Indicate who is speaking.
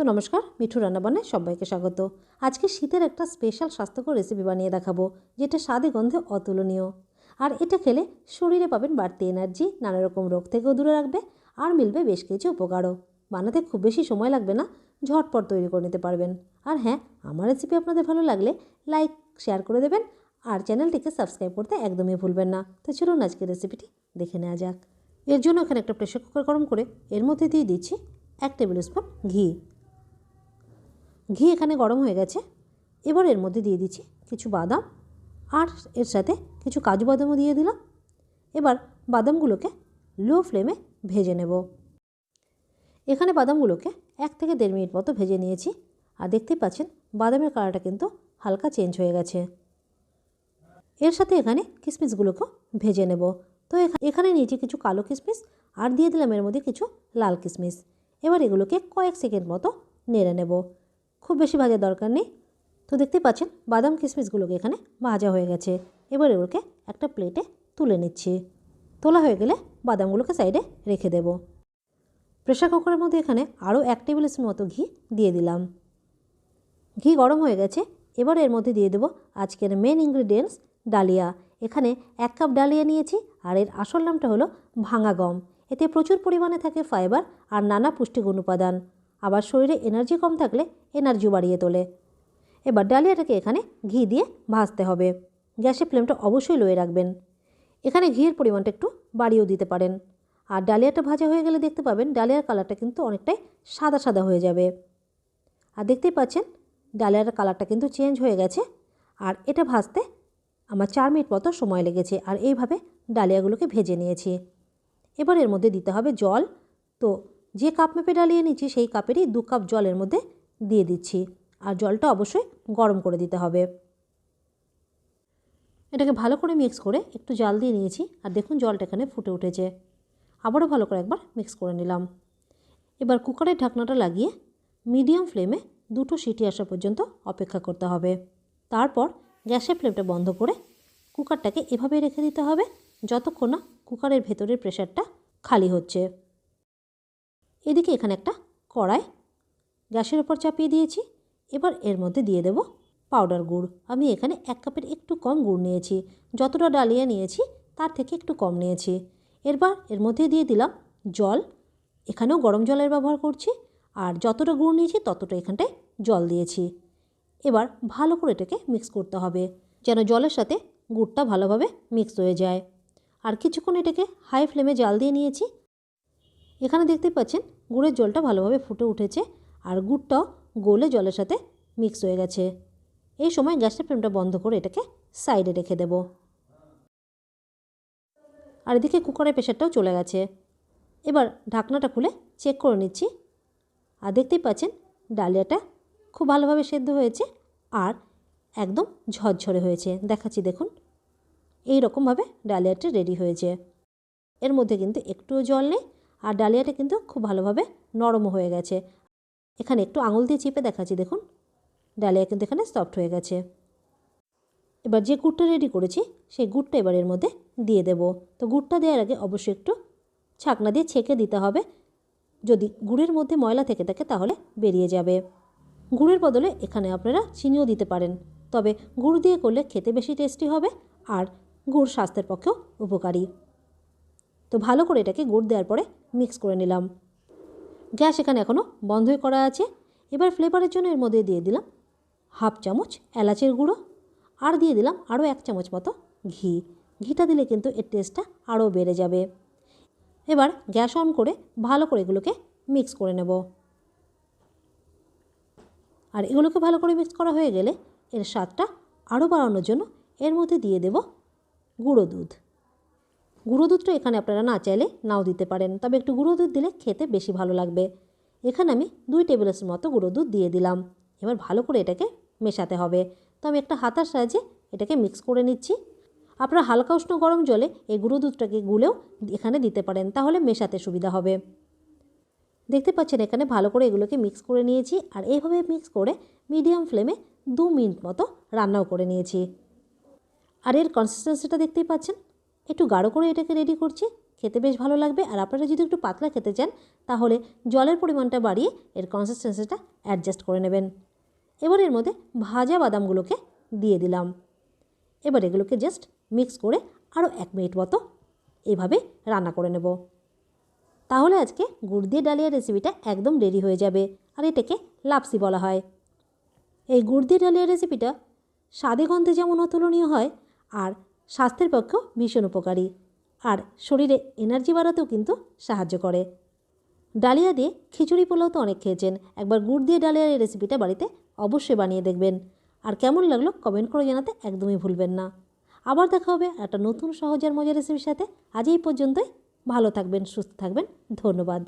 Speaker 1: তো নমস্কার, মিঠু রান্নাবান্নায় সবাইকে স্বাগত। আজকে শীতের একটা স্পেশাল স্বাস্থ্যকর রেসিপি বানিয়ে দেখাবো, যেটা স্বাদে গন্ধে অতুলনীয়। আর এটা খেলে শরীরে পাবেন বাড়তি এনার্জি নানা রকম রোগ থেকেও দূরে রাখবে, আর মিলবে বেশ কিছু উপকারও। বানাতে খুব বেশি সময় লাগবে না, ঝটপট তৈরি করে নিতে পারবেন। আর হ্যাঁ আমার রেসিপি আপনাদের ভালো লাগলে লাইক শেয়ার করে দেবেন, আর চ্যানেলটিকে সাবস্ক্রাইব করতে একদমই ভুলবেন না। তো চলুন আজকে রেসিপিটি দেখে নেওয়া যাক। এর জন্য এখানে একটা প্রেশার কুকার গরম করে এর মধ্যে দিয়ে দিচ্ছি এক টেবিল স্পুন ঘি। ঘি এখানে গরম হয়ে গেছে। এবার এর মধ্যে দিয়ে দিচ্ছি কিছু বাদাম আর এর সাথে কিছু কাজু বাদামও দিয়ে দিলাম। এবার বাদামগুলোকে লো ফ্লেমে ভেজে নেব। এখানে বাদামগুলোকে এক থেকে দেড় মিনিট মতো ভেজে নিয়েছি আর দেখতেই পাচ্ছেন বাদামের কালারটা কিন্তু হালকা চেঞ্জ হয়ে গেছে। এর সাথে এখানে কিশমিশগুলোকেও ভেজে নেব। তো এখানে নিয়েছি কিছু কালো কিশমিশ আর দিয়ে দিলাম এর মধ্যে কিছু লাল কিশমিশ এবার এগুলোকে কয়েক সেকেন্ড মতো নেড়ে নেব। খুব বেশি ভাজার দরকার নেই। তো দেখতেই পাচ্ছেন, বাদাম কিশমিশগুলোকে এখানে ভাজা হয়ে গেছে। এবার এগুলোকে একটা প্লেটে তুলে নিচ্ছি। তোলা হয়ে গেলে বাদামগুলোকে সাইডে রেখে দেব। প্রেশার কুকারের মধ্যে এখানে আরও এক টেবিল স্পুন মতো ঘি দিয়ে দিলাম। ঘি গরম হয়ে গেছে, এবার এর মধ্যে দিয়ে দেবো আজকের মেন ইনগ্রিডিয়েন্টস ডালিয়া। এখানে এক কাপ ডালিয়া নিয়েছি আর এর আসল নামটা হলো ভাঙা গম। এতে প্রচুর পরিমাণে থাকে ফাইবার আর নানা পুষ্টিগুণ উপাদান। আবার শরীরে এনার্জি কম থাকলে এনার্জিও বাড়িয়ে তোলে। এবার ডালিয়াটাকে এখানে ঘি দিয়ে ভাজতে হবে। গ্যাসের ফ্লেমটা অবশ্যই লোয়ে রাখবেন। এখানে ঘিয়ের পরিমাণটা একটু বাড়িয়েও দিতে পারেন। আর ডালিয়াটা ভাজা হয়ে গেলে দেখতে পাবেন ডালিয়ার কালারটা কিন্তু অনেকটাই সাদা সাদা হয়ে যাবে। আর দেখতেই পাচ্ছেন, ডালিয়ার কালারটা কিন্তু চেঞ্জ হয়ে গেছে। আর এটা ভাজতে আমার চার মিনিট মতো সময় লেগেছে আর এইভাবে ডালিয়াগুলোকে ভেজে নিয়েছি। এবার এর মধ্যে দিতে হবে জল। তো যে কাপ মেপে ডালিয়ে নিচ্ছি, সেই কাপেরই দু কাপ জলের মধ্যে দিয়ে দিচ্ছি। আর জলটা অবশ্যই গরম করে দিতে হবে। এটাকে ভালো করে মিক্স করে একটু জাল দিয়ে নিয়েছি, আর দেখুন জলটা এখানে ফুটে উঠেছে। আবারও ভালো করে একবার মিক্স করে নিলাম। এবার কুকারের ঢাকনাটা লাগিয়ে মিডিয়াম ফ্লেমে দুটো সিটি আসা পর্যন্ত অপেক্ষা করতে হবে। তারপর গ্যাসের ফ্লেমটা বন্ধ করে কুকারটাকে এভাবে রেখে দিতে হবে, যতক্ষণ না কুকারের ভেতরের প্রেশারটা খালি হচ্ছে। এদিকে এখানে একটা কড়াই গ্যাসের ওপর চাপিয়ে দিয়েছি। এবার এর মধ্যে দিয়ে দেব পাউডার গুড়। আমি এখানে এক কাপের একটু কম গুড় নিয়েছি। যতটা ডালিয়া নিয়েছি, তার থেকে একটু কম নিয়েছি। এরবার এর মধ্যে দিয়ে দিলাম জল। এখানেও গরম জলের ব্যবহার করছি আর যতটা গুড় নিয়েছি, ততটা এখানটায় জল দিয়েছি। এবার ভালো করে এটাকে মিক্স করতে হবে, যেন জলের সাথে গুড়টা ভালোভাবে মিক্স হয়ে যায়। আর কিছুক্ষণ এটাকে হাই ফ্লেমে জাল দিয়ে নিয়েছি। এখানে দেখতে পাচ্ছেন, গুড়ের জলটা ভালোভাবে ফুটে উঠেছে আর গুড়টাও গোলে জলের সাথে মিক্স হয়ে গেছে। এই সময় গ্যাসের ফ্লেমটা বন্ধ করে এটাকে সাইডে রেখে দেব। আর এদিকে কুকারের প্রেশারটাও চলে গেছে। এবার ঢাকনাটা খুলে চেক করে নিচ্ছি। আর দেখতেই পাচ্ছেন, ডালিয়াটা খুব ভালোভাবে সেদ্ধ হয়েছে আর একদম ঝরঝরে হয়েছে। দেখাচ্ছি, দেখুন। এই রকমভাবে ডালিয়াটা রেডি হয়েছে। এর মধ্যে কিন্তু একটুও জল নেই আর ডালিয়াটা কিন্তু খুব ভালোভাবে নরমও হয়ে গেছে। এখানে একটু আঙুল দিয়ে চেপে দেখাচ্ছি, দেখুন। ডালিয়া কিন্তু এখানে সফট হয়ে গেছে। এবার যে গুড়টা রেডি করেছি, সেই গুড়টা এবার এর মধ্যে দিয়ে দেব। তো গুড়টা দেওয়ার আগে অবশ্যই একটু ছাকনা দিয়ে ছেঁকে দিতে হবে। যদি গুড়ের মধ্যে ময়লা থেকে থাকে, তাহলে বেরিয়ে যাবে। গুড়ের বদলে এখানে আপনারা চিনিও দিতে পারেন। তবে গুড় দিয়ে করলে খেতে বেশি টেস্টি হবে আর গুড় স্বাস্থ্যের পক্ষেও উপকারী। তো ভালো করে এটাকে গুড় দেওয়ার পরে মিক্স করে নিলাম। গ্যাস এখানে এখনও বন্ধই করা আছে। এবার ফ্লেভারের জন্য এর মধ্যে দিয়ে দিলাম হাফ চামচ এলাচের গুঁড়ো আর দিয়ে দিলাম আরও এক চামচ মতো ঘি। ঘিটা দিলে কিন্তু এর টেস্টটা আরও বেড়ে যাবে। এবার গ্যাস অন করে ভালো করে এগুলোকে মিক্স করে নেব। আর এগুলোকে ভালো করে মিক্স করা হয়ে গেলে এর স্বাদটা আরও বাড়ানোর জন্য এর মধ্যে দিয়ে দেব গুঁড়ো দুধ। গুঁড়ো দুধটা এখানে আপনারা না চাইলে নাও দিতে পারেন। তবে একটু গুঁড়ো দুধ দিলে খেতে বেশি ভালো লাগবে। এখানে আমি দুই টেবিল স্পুন মতো গুঁড়ো দুধ দিয়ে দিলাম। এবার ভালো করে এটাকে মেশাতে হবে। তো আমি একটা হাতার সাহায্যে এটাকে মিক্স করে নিচ্ছি। আপনারা হালকা উষ্ণ গরম জলে এই গুঁড়ো দুধটাকে গুলেও এখানে দিতে পারেন, তাহলে মেশাতে সুবিধা হবে। দেখতে পাচ্ছেন এখানে ভালো করে এগুলোকে মিক্স করে নিয়েছি। আর এইভাবে মিক্স করে মিডিয়াম ফ্লেমে দু মিনিট মতো রান্নাও করে নিয়েছি। আর এর কনসিস্টেন্সিটা দেখতেই পাচ্ছেন একটু গাঢ় করে এটাকে রেডি করছি। খেতে বেশ ভালো লাগবে। আর আপনারা যদি একটু পাতলা খেতে চান, তাহলে জলের পরিমাণটা বাড়িয়ে এর কনসিস্টেন্সিটা অ্যাডজাস্ট করে নেবেন। এবার এর মধ্যে ভাজা বাদামগুলোকে দিয়ে দিলাম। এবার এগুলোকে জাস্ট মিক্স করে আরও এক মিনিট মতো এভাবে রান্না করে নেব। তাহলে আজকে গুড় দিয়ে ডালিয়া রেসিপিটা একদম রেডি হয়ে যাবে। আর এটাকে লাপসি বলা হয়। এই গুড় দিয়ে ডালিয়া রেসিপিটা স্বাদে গন্ধে যেমন অতুলনীয় হয়, আর স্বাস্থ্যের পক্ষেও ভীষণ উপকারী। আর শরীরে এনার্জি বাড়াতেও কিন্তু সাহায্য করে। ডালিয়া দিয়ে খিচুড়ি পোলাও তো অনেক খেয়েছেন। একবার গুড় দিয়ে ডালিয়ার এই রেসিপিটা বাড়িতে অবশ্যই বানিয়ে দেখবেন। আর কেমন লাগল কমেন্ট করে জানাতে একদমই ভুলবেন না। আবার দেখা হবে একটা নতুন সহজ আর মজার রেসিপির সাথে। আজ এই পর্যন্তই। ভালো থাকবেন, সুস্থ থাকবেন। ধন্যবাদ।